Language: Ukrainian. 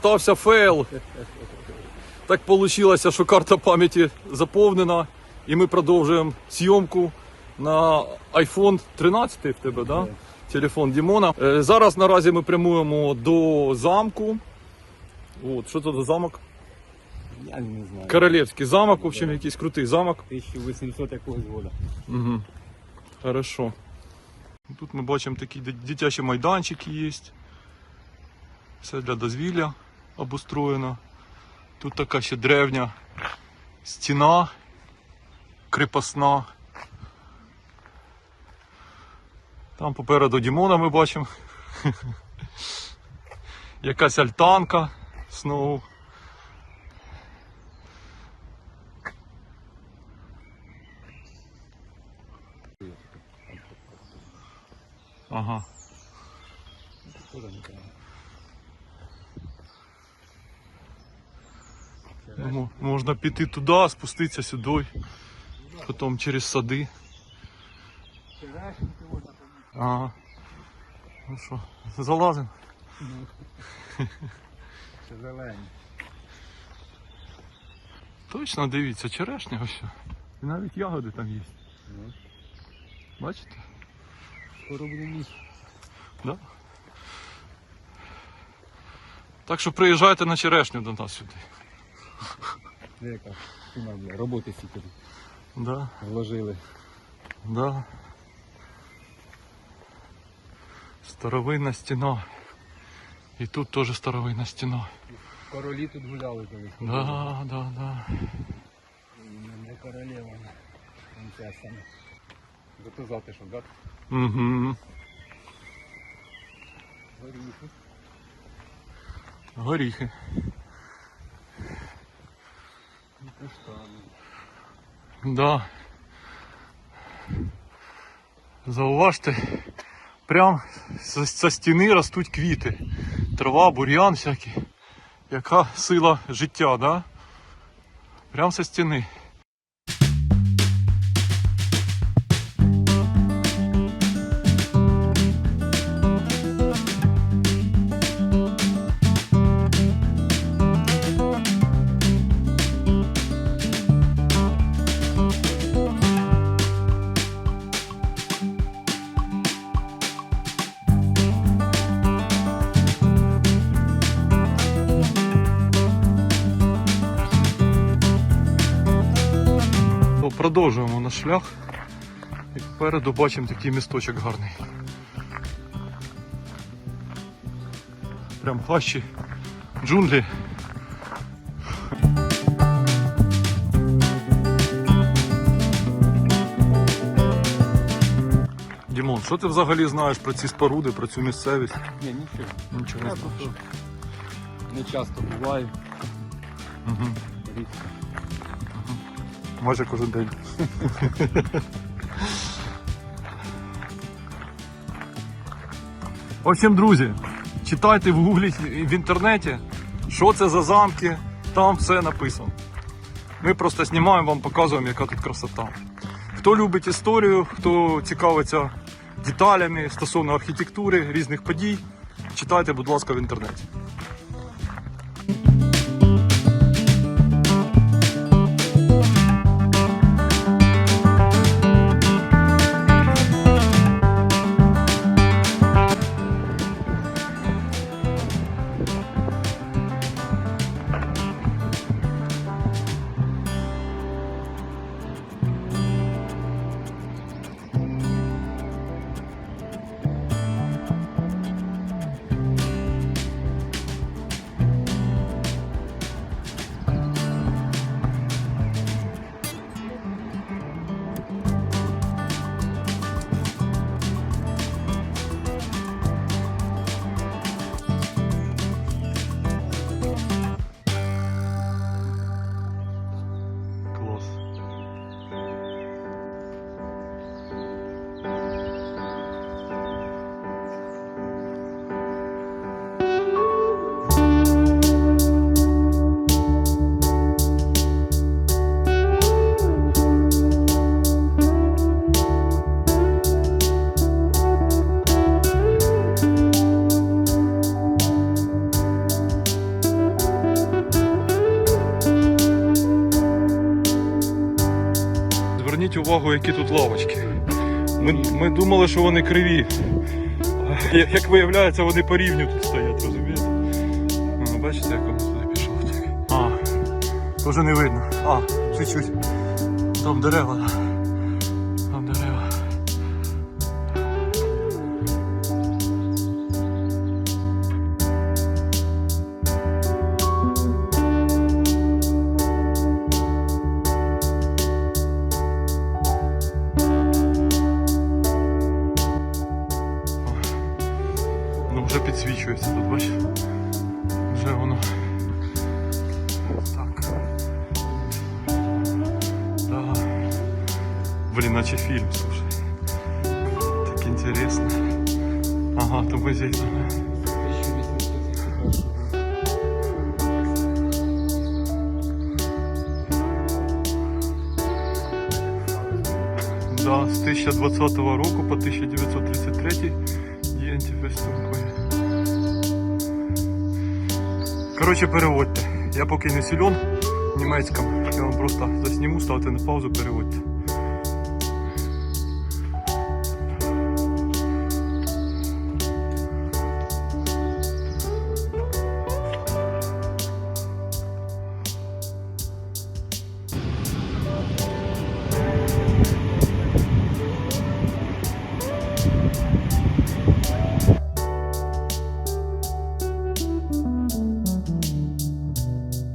стався фейл. Так вийшло, що карта пам'яті заповнена, і ми продовжуємо зйомку на iPhone 13 в тебе, да? Телефон Дімона. Е, Зараз наразі ми прямуємо до замку. От, що це за замок? Я не знаю. Королівський замок, в общем, якийсь крутий замок. 1800 якогось года. Угу. Хорошо. Тут ми бачимо такі ди- дитячі майданчики є. Все для дозвілля обустроєно. Тут така ще древня стіна крепосна. Там попереду Дімона ми бачимо. Якась альтанка знову. Ага. Ну, мо- Можна піти туди, спуститися сюди, потім через сади. Ага. Ну що, залазимо? Це зелені. Точно дивіться, черешня ось. І навіть ягоди там є. Ну. Бачите? Скоро буде ніч. Да? Так що приїжджайте на черешню до нас сюди. Яка стіна, бля, роботи стільки Да, вложили. да. Старовинна стіна. І тут теж старовинна стіна. Королі тут гуляли колись. Да, да, да. Не королева. Принцесами. Зато затишок, да? Угу. Горіхи. Горіхи. Да. Зауважте, прям со, со стіни ростуть квіти. Трава, бур'ян всякий. Яка сила життя, да? Прям со стіни. Продовжуємо наш шлях. І попереду бачимо такий місточок гарний. Прям хащі, джунглі. Дімон, що ти взагалі знаєш про ці споруди, про цю місцевість? Ні, нічого. Нічого Я не знаєш. просто не часто буваю. Угу. Рідко. Майже кожен день. В общем, друзі, читайте в гуглі в інтернеті, що це за замки, там все написано. Ми просто знімаємо вам, показуємо, яка тут красота. Хто любить історію, хто цікавиться деталями стосовно архітектури, різних подій, читайте, будь ласка, в інтернеті. Зверніть увагу, які тут лавочки. Ми, ми думали, що вони криві. Як виявляється, вони по рівню тут стоять, розумієте? А, бачите, як воно туди пішов. Так. А, вже не видно. А, чуть-чуть. Там дерева. Ну вже підсвічується тут, бачиш? Вже воно. Так. Да. Блин, наче фильм, слушай. Так интересно. Ага, то мы здесь. ага. 1831 Да, з 1020 року по 1933 є виступує. Коротше, переводьте. Я поки не силен в німецькому. Я вам просто засніму, ставте на паузу, переводьте.